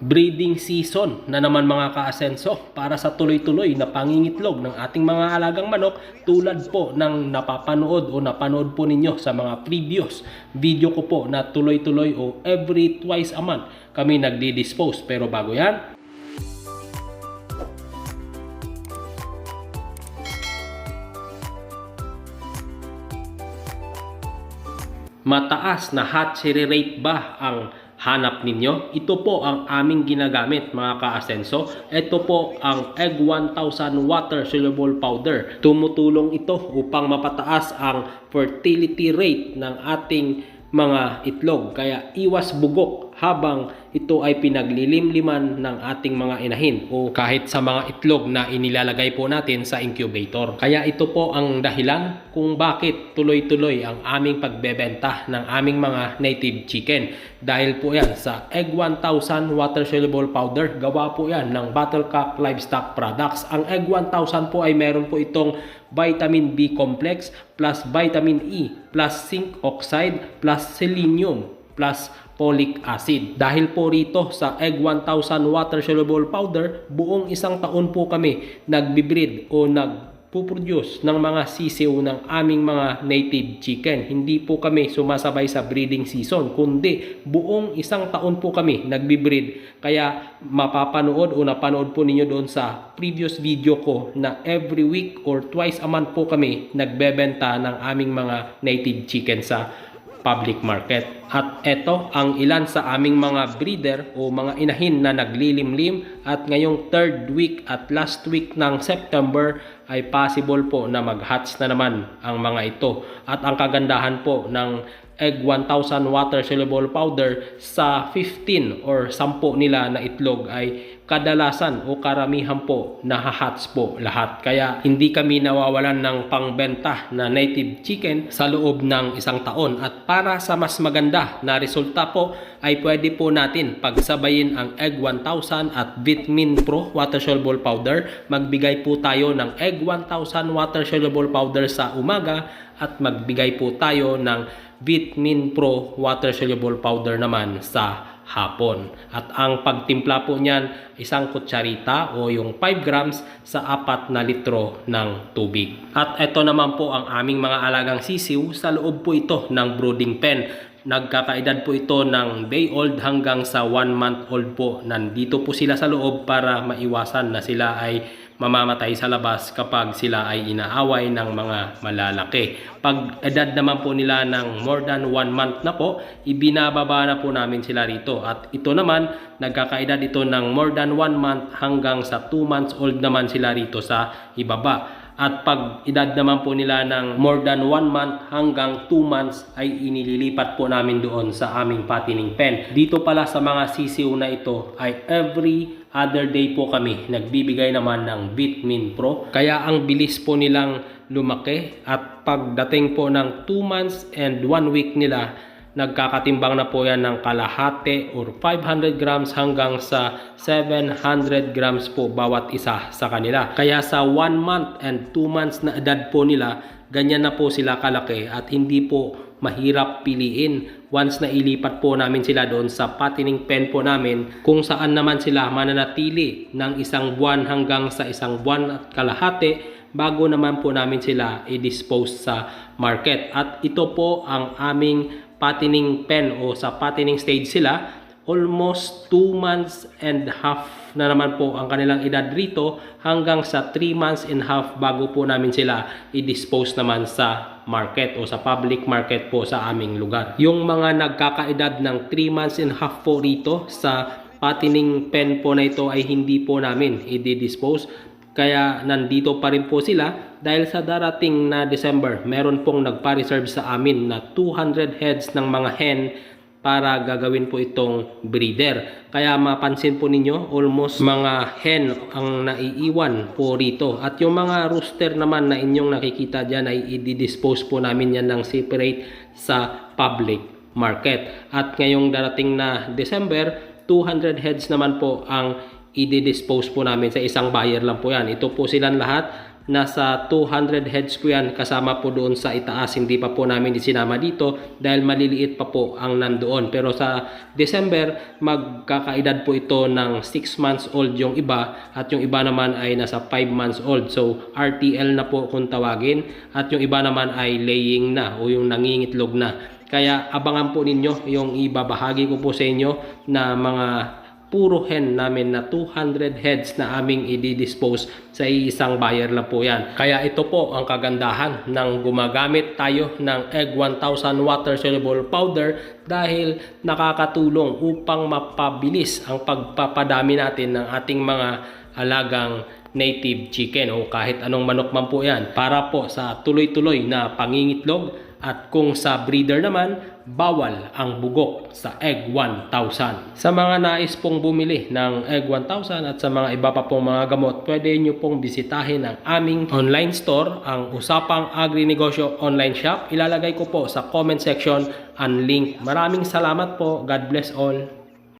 breeding season na naman mga kaasenso para sa tuloy-tuloy na pangingitlog ng ating mga alagang manok tulad po ng napapanood o napanood po ninyo sa mga previous video ko po na tuloy-tuloy o every twice a month kami nagdi-dispose. Pero bago yan mataas na hatchery rate ba ang hanap ninyo? Ito po ang aming ginagamit mga ka-asenso. Ito po ang Egg 1000 Water Soluble Powder. Tumutulong ito upang mapataas ang fertility rate ng ating mga itlog. Kaya iwas bugok habang ito ay pinaglilimliman ng ating mga inahin o kahit sa mga itlog na inilalagay po natin sa incubator. Kaya ito po ang dahilan kung bakit tuloy-tuloy ang aming pagbebenta ng aming mga native chicken. Dahil po yan sa Egg 1000 Water Soluble Powder, gawa po yan ng Battlecock Livestock Products. Ang Egg 1000 po ay meron po itong vitamin B complex plus vitamin E plus zinc oxide plus selenium plus folic acid. Dahil po rito sa Egg 1000 Water Soluble Powder, buong isang taon po kami nagbibreed o nagpuproduce ng mga sisiw ng aming mga native chicken. Hindi po kami sumasabay sa breeding season, kundi buong isang taon po kami nagbibreed. Kaya mapapanood o napanood po ninyo doon sa previous video ko na every week or twice a month po kami nagbebenta ng aming mga native chicken sa public market. At ito ang ilan sa aming mga breeder o mga inahin na naglilimlim at ngayong third week at last week ng September ay possible po na mag-hatch na naman ang mga ito. At ang kagandahan po ng egg 1000 water soluble powder sa 15 or 10 nila na itlog ay kadalasan o karamihan po nahahats po lahat. Kaya hindi kami nawawalan ng pangbenta na native chicken sa loob ng isang taon. At para sa mas maganda na resulta po ay pwede po natin pagsabayin ang egg 1000 at vitamin pro water soluble powder. Magbigay po tayo ng egg 1000 water soluble powder sa umaga at magbigay po tayo ng Vitamin Pro Water Soluble Powder naman sa hapon. At ang pagtimpla po niyan, isang kutsarita o yung 5 grams sa 4 na litro ng tubig. At ito naman po ang aming mga alagang sisiw. Sa loob po ito ng brooding pen. Nagkakaedad po ito ng day old hanggang sa 1 month old po. Nandito po sila sa loob para maiwasan na sila ay mamamatay sa labas kapag sila ay inaaway ng mga malalaki. Pag edad naman po nila ng more than 1 month na po, ibinababa na po namin sila rito. At ito naman, nagkakaedad ito ng more than 1 month hanggang sa 2 months old naman sila rito sa ibaba. At pag edad naman po nila ng more than 1 month hanggang 2 months ay inililipat po namin doon sa aming patining pen. Dito pala sa mga sisiw na ito ay every other day po kami nagbibigay naman ng Vitamin Pro. Kaya ang bilis po nilang lumaki at pagdating po ng 2 months and 1 week nila nagkakatimbang na po yan ng kalahati or 500 grams hanggang sa 700 grams po bawat isa sa kanila. Kaya sa 1 month and 2 months na edad po nila, ganyan na po sila kalaki at hindi po mahirap piliin once na ilipat po namin sila doon sa patining pen po namin kung saan naman sila mananatili ng isang buwan hanggang sa isang buwan at kalahati bago naman po namin sila i-dispose sa market. At ito po ang aming patining pen o sa patining stage sila almost 2 months and half na naman po ang kanilang edad rito hanggang sa 3 months and half bago po namin sila i-dispose naman sa market o sa public market po sa aming lugar. Yung mga nagkakaedad ng 3 months and half po rito sa patining pen po na ito ay hindi po namin i-dispose kaya nandito pa rin po sila dahil sa darating na December, meron pong nagpa-reserve sa amin na 200 heads ng mga hen para gagawin po itong breeder. Kaya mapansin po ninyo, almost mga hen ang naiiwan po rito. At yung mga rooster naman na inyong nakikita dyan ay i-dispose po namin yan ng separate sa public market. At ngayong darating na December, 200 heads naman po ang i-dispose po namin sa isang buyer lang po yan. Ito po silang lahat nasa 200 heads po yan kasama po doon sa itaas. Hindi pa po namin isinama dito dahil maliliit pa po ang nandoon. Pero sa December, magkakaedad po ito ng 6 months old yung iba at yung iba naman ay nasa 5 months old. So RTL na po kung tawagin at yung iba naman ay laying na o yung nangingitlog na. Kaya abangan po ninyo yung ibabahagi ko po sa inyo na mga puro hen namin na 200 heads na aming i-dispose sa isang buyer lang po yan. Kaya ito po ang kagandahan ng gumagamit tayo ng Egg 1000 Water Soluble Powder dahil nakakatulong upang mapabilis ang pagpapadami natin ng ating mga alagang native chicken o kahit anong manok man po yan para po sa tuloy-tuloy na pangingitlog at kung sa breeder naman, bawal ang bugok sa Egg 1000. Sa mga nais pong bumili ng Egg 1000 at sa mga iba pa pong mga gamot, pwede nyo pong bisitahin ang aming online store, ang Usapang Agri Negosyo Online Shop. Ilalagay ko po sa comment section ang link. Maraming salamat po. God bless all.